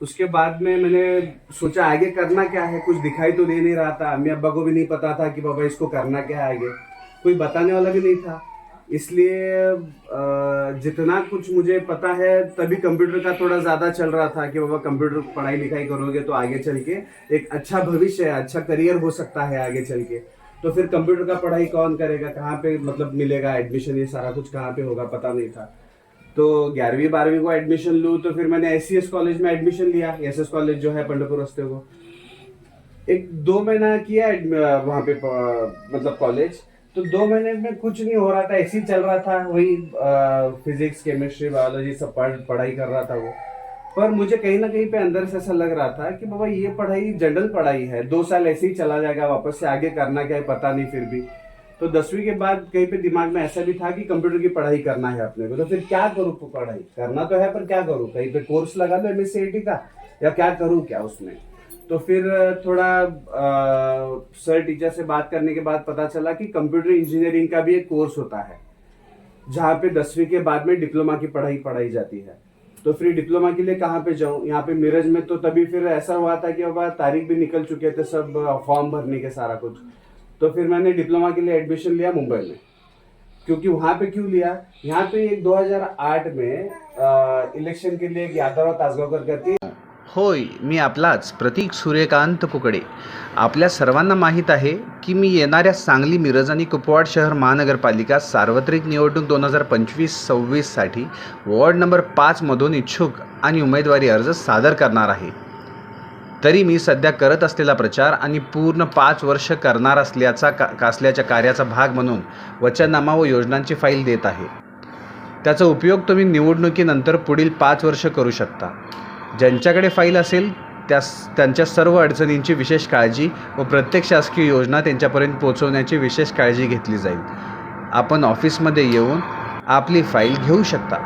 उसके बाद में मैंने सोचा, आगे करना क्या है? कुछ दिखाई तो दे नहीं रहा था। अम्मी अब्बा को भी नहीं पता था कि बाबा इसको करना क्या है आगे। कोई बताने वाला भी नहीं था। इसलिए जितना कुछ मुझे पता है, तभी कंप्यूटर का थोड़ा ज़्यादा चल रहा था कि बाबा कंप्यूटर पढ़ाई लिखाई करोगे तो आगे चल के एक अच्छा भविष्य है अच्छा करियर हो सकता है आगे चल के। तो फिर कंप्यूटर का पढ़ाई कौन करेगा? कहाँ पे मतलब मिलेगा एडमिशन? ये सारा कुछ कहाँ पे होगा? पता नहीं था। तो ग्यारहवीं, बारहवीं को एडमिशन लूँ तो फिर मैंने एस कॉलेज में एडमिशन लिया। एस कॉलेज जो है पंडरपुर रस्ते को। एक दो महीना किया वहाँ पे मतलब कॉलेज तो दो महीने में कुछ नहीं हो रहा था, ऐसे ही चल रहा था। वही फिजिक्स केमिस्ट्री बायोलॉजी सब पढ़, पढ़ाई कर रहा था वो। पर मुझे कहीं ना कहीं पे अंदर से ऐसा लग रहा था कि बाबा ये पढ़ाई जनरल पढ़ाई है। दो साल ऐसे ही चला जाएगा, वापस से आगे करना क्या है पता नहीं फिर भी। तो दसवीं के बाद कहीं पे दिमाग में ऐसा भी था कि कंप्यूटर की पढ़ाई करना है अपने को। तो फिर क्या करूँ पढ़ाई? करना तो है पर क्या करूँ? कहीं पे कोर्स लगा लो एम का या क्या करूँ क्या उसमें? तो फिर थोड़ा अ, सर टीचर से बात करने के बाद पता चला कि कंप्यूटर इंजीनियरिंग का भी एक कोर्स होता है जहाँ पे दसवीं के बाद में डिप्लोमा की पढ़ाई पढ़ाई जाती है। तो फिर डिप्लोमा के लिए कहाँ पे जाऊँ? यहाँ पे मिरज में तो तभी फिर ऐसा हुआ था कि बाबा तारीख भी निकल चुके थे सब फॉर्म भरने के सारा कुछ। तो फिर मैंने डिप्लोमा के लिए एडमिशन लिया मुंबई में। क्योंकि वहाँ पे क्यों लिया? यहाँ पे एक 2008 में इलेक्शन के लिए एक यादव तासगावकर करती होय मी आपलाच प्रतीक सूर्यकांत कुकडे। आपल्या सर्वांना माहीत आहे की मी येणाऱ्या सांगली मिरज आणि कुपवाड शहर महानगरपालिका सार्वत्रिक निवडणूक दोन हजार पंचवीस सव्वीससाठी वॉर्ड नंबर पाचमधून इच्छुक आणि उमेदवारी अर्ज सादर करणार आहे. तरी मी सध्या करत असलेला प्रचार आणि पूर्ण पाच वर्ष करणार असल्याचा का असल्याच्या कार्याचा भाग म्हणून वचननामा व योजनांची फाईल देत आहे. त्याचा उपयोग तुम्ही निवडणुकीनंतर पुढील पाच वर्ष करू शकता. ज्यांच्याकडे फाईल असेल त्यास त्यांच्या सर्व अडचणींची विशेष काळजी व प्रत्येक शासकीय योजना त्यांच्यापर्यंत पोहोचवण्याची विशेष काळजी घेतली जाईल. आपण ऑफिसमध्ये येऊन आपली फाईल घेऊ शकता.